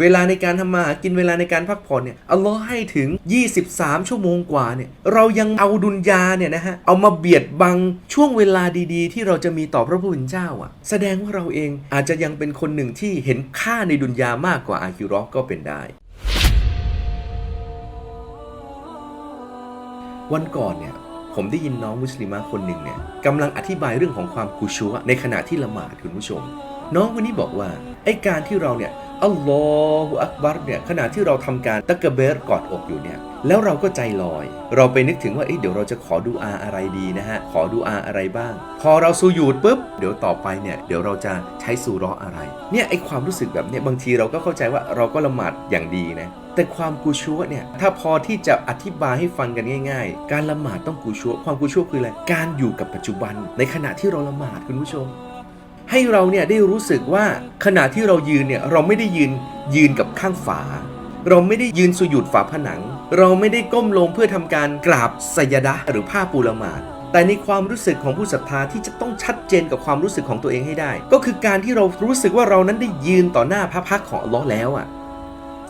เวลาในการทำมาหากินเวลาในการพักผ่อนเนี่ยอัลลอฮ์ให้ถึง 23 ชั่วโมงกว่าเนี่ยเรายังเอาดุนยาเนี่ยนะฮะเอามาเบียดบังช่วงเวลาดีๆ ที่เราจะมีต่อพระผู้เป็นเจ้าอะ แสดงว่าเราเองอาจจะยังเป็นคนหนึ่งที่เห็นค่าในดุนยามากกว่าอาคิรอก็เป็นได้วันก่อนเนี่ย ผมได้ยินน้องมุสลิมะคนหนึ่งเนี่ยกำลังอธิบายเรื่องของความกุชัวในขณะที่ละหมาดคุณผู้ชม น้องคนนี้บอกว่าไอการที่เราเนี่ยอัลลอฮฺอักบัรเนี่ยขณะที่เราทำการตะกะเบรกอดอกอยู่เนี่ยแล้วเราก็ใจลอย เราไปนึกถึงว่าเอ้เดี๋ยวเราจะขอดูอาอะไรดีนะฮะ ขอดูอาอะไรบ้าง พอเราสูญูดปุ๊บ เดี๋ยวต่อไปเนี่ย เดี๋ยวเราจะใช้สูราะอะไร เนี่ยไอความรู้สึกแบบเนี้ยบางทีเราก็เข้าใจว่าเราก็ละหมาดอย่างดีนะ แต่ความกูชัวเนี่ยถ้าพอที่จะอธิบายให้ฟังกันง่าย ๆ การละหมาดต้องกูชัวความกูชัวคืออะไรการอยู่กับปัจจุบัน ในขณะที่เราละหมาดคุณผู้ชม ให้เราเนี่ยได้รู้สึกว่าขณะที่เรายืนเนี่ยเราไม่ได้ยืนยืนกับข้างฝา เราไม่ได้ยืนสุยุดฝาผนัง เราไม่ได้ก้มลงเพื่อทำการกราบสยดะหรือผ้าปูละหมาดแต่ในความรู้สึกของผู้ศรัทธาที่จะต้องชัดเจนกับความรู้สึกของตัวเองให้ได้ ก็คือการที่เรารู้สึกว่าเรานั้นได้ยืนต่อหน้าพระพักของอัลลอฮ์แล้วอะ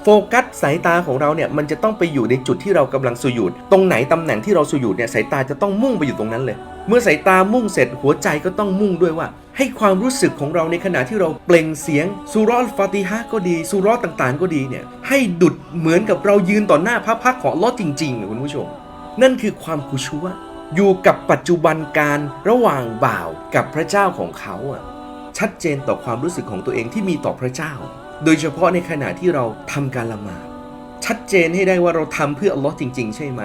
โฟกัสสายตาของเราเนี่ยมันจะต้องไปอยู่ในจุดที่เรากำลังสุญูดตรงไหนตำแหน่งที่เราสุญูดเนี่ยสายตาจะต้องมุ่งไปอยู่ตรงนั้นเลย เมื่อสายตามุ่งเสร็จหัวใจก็ต้องมุ่งด้วยว่า ให้ความรู้สึกของเราในขณะที่เราเปล่งเสียงสุรอลฟาติฮะก็ดีสุรอต่างๆ ก็ดีเนี่ยให้ดุดเหมือนกับเรายืนต่อหน้าพระพักของลอจริงๆอคุณผู้ชม นั่นคือความคุชัวอยู่กับปัจจุบันการระหว่างบ่าวกับพระเจ้าของเขาอะชัดเจนต่อความรู้สึกของตัวเองที่มีต่อพระเจ้า โดยเฉพาะในขณะที่เราทำการละหมาดชัดเจนให้ได้ว่าเราทำเพื่ออัลลอฮ์จริง ๆ ใช่ไหม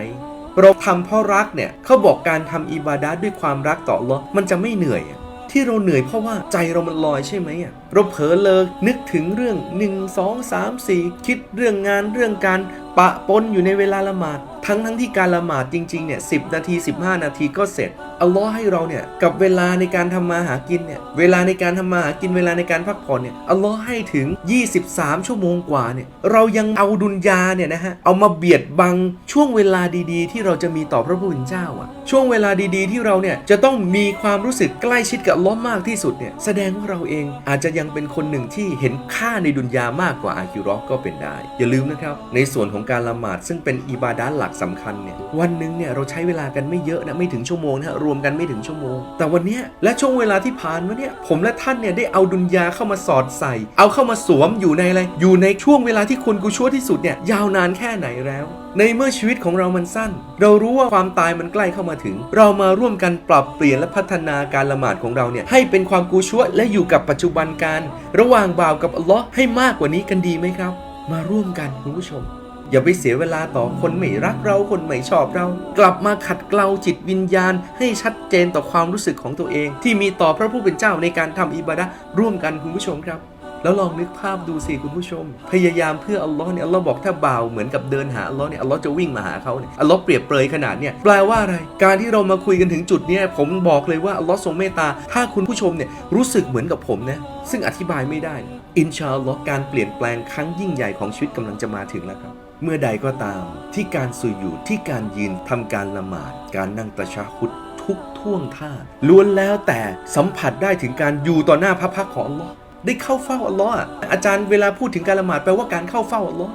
เราทำเพราะรักเนี่ยเขาบอกการทำอิบาดะห์ด้วยความรักต่ออัลลอฮ์มันจะไม่เหนื่อยที่เราเหนื่อยเพราะว่าใจเรามันลอยใช่ไหมอะเราเผลอเลยนึกถึงเรื่อง 1 2 3 4 คิดเรื่องงานเรื่องการปะปนอยู่ในเวลาละหมาด ทั้งทั้งที่การละหมาดจริงๆเนี่ยสินาที 15 นาทีก็เสร็จ อัลลอฮ์ให้เราเนี่ยกับเวลาในการทำมาหากินเนี่ยเวลาในการทำมาหากินเวลาในการพักผ่อนเนี่ยอัลลอฮ์ให้ถึง 23 ชั่วโมงกว่าเนี่ยเรายังเอาดุนยาเนี่ยนะฮะเอามาเบียดบังช่วงเวลาดีๆ ที่เราจะมีต่อพระผู้เป็นเจ้าอะช่วงเวลาดีๆ ที่เราเนี่ยจะต้องมีความรู้สึกใกล้ชิดกับอัลลอฮ์มากที่สุดเนี่ยแสดงว่าเราเองอาจจะยังเป็นคนหนึ่งที่เห็นค่าในดุนยามากกว่าอาคิรอก็เป็นได้ อย่าลืมนะครับ ในส่วนของการละหมาดซึ่งเป็นอิบาดะห์หลักสำคัญเนี่ยวันหนึ่งเนี่ยเราใช้เวลากันไม่เยอะนะไม่ถึงชั่วโมงนะฮะรววมกันไม่ถึงชั่วโมง แต่วันนี้และช่วงเวลาที่ผ่านมาเนี่ยผมและท่านเนี่ยได้เอาดุนยาเข้ามาสอดใส่ เอาเข้ามาสวมอยู่ในอะไรอยู่ในช่วงเวลาที่คนกูชั่วที่สุดเนี่ยยาวนานแค่ไหนแล้วในเมื่อชีวิตของเรามันสั้น เรารู้ว่าความตายมันใกล้เข้ามาถึง เรามาร่วมกันปรับเปลี่ยนและพัฒนาการละหมาดของเราเนี่ยให้เป็นความกูชั่วและอยู่กับปัจจุบันการ ระหว่างบ่าวกับอัลลอฮ์ให้มากกว่านี้กันดีไหมครับ มาร่วมกันคุณผู้ชม อย่าไปเสียเวลาต่อคนไม่รักเราคนไม่ชอบเรา กลับมาขัดเกลาจิตวิญญาณ ให้ชัดเจนต่อความรู้สึกของตัวเอง ที่มีต่อพระผู้เป็นเจ้าในการทำอิบาดะร่วมกันคุณผู้ชมครับ แล้วลองนึกภาพดูสิคุณผู้ชม พยายามเพื่ออัลลอฮ์เนี่ยอัลลอฮ์บอกถ้าบ่าวเหมือนกับเดินหาอัลลอฮ์เนี่ยอัลลอฮ์จะวิ่งมาหาเขาเนี่ยอัลลอฮ์เปรียบเปรยขนาดเนี่ยแปลว่าอะไร การที่เรามาคุยกันถึงจุดเนี้ยผมบอกเลยว่าอัลลอฮ์ทรงเมตตาถ้าคุณผู้ชมเนี่ยรู้สึกเหมือนกับผมนะซึ่งอธิบายไม่ได้อินชาอัลลอฮ์การเปลี่ยนแปลงครั้งยิ่งใหญ่ของชีวิตกำลังจะมาถึงแล้วครับ เมื่อใดก็ตามที่การสุญูดที่การยืนทำการละหมาด การนั่งตะชะฮุดทุกท่วงท่าล้วนแล้วแต่สัมผัสได้ถึงการอยู่ต่อหน้าพระพักของอัลลอฮ์ได้เข้าเฝ้าอัลลอฮ์อาจารย์เวลาพูดถึงการละหมาดแปลว่าการเข้าเฝ้าอัลลอฮ์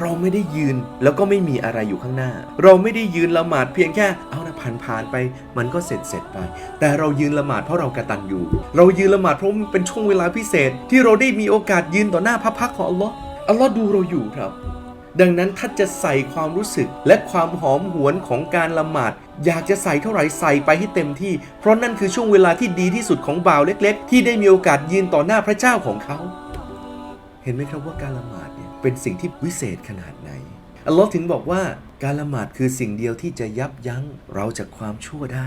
เราไม่ได้ยืนแล้วก็ไม่มีอะไรอยู่ข้างหน้า เราไม่ได้ยืนละหมาดเพียงแค่เอานะผ่านผ่านไป มันก็เสร็จเสร็จไป แต่เรายืนละหมาดเพราะเรากระตันอยู่ เรายืนละหมาดเพราะมันเป็นช่วงเวลาพิเศษ ที่เราได้มีโอกาสยืนต่อหน้าพระพักของอัลลอฮ์อัลลอฮ์ดูเราอยู่ครับ ดังนั้นถ้าจะใส่ความรู้สึกและความหอมหวนของการละหมาด อยากจะใส่เท่าไหร่ใส่ไปให้เต็มที่ เพราะนั่นคือช่วงเวลาที่ดีที่สุดของบ่าวเล็ก ๆ ที่ได้มีโอกาสยืนต่อหน้าพระเจ้าของเขา เห็นไหมครับว่าการละหมาดเนี่ยเป็นสิ่งที่วิเศษขนาดไหนอัลลอฮ์ถึงบอกว่าการละหมาดคือสิ่งเดียวที่จะยับยั้งเราจากความชั่วได้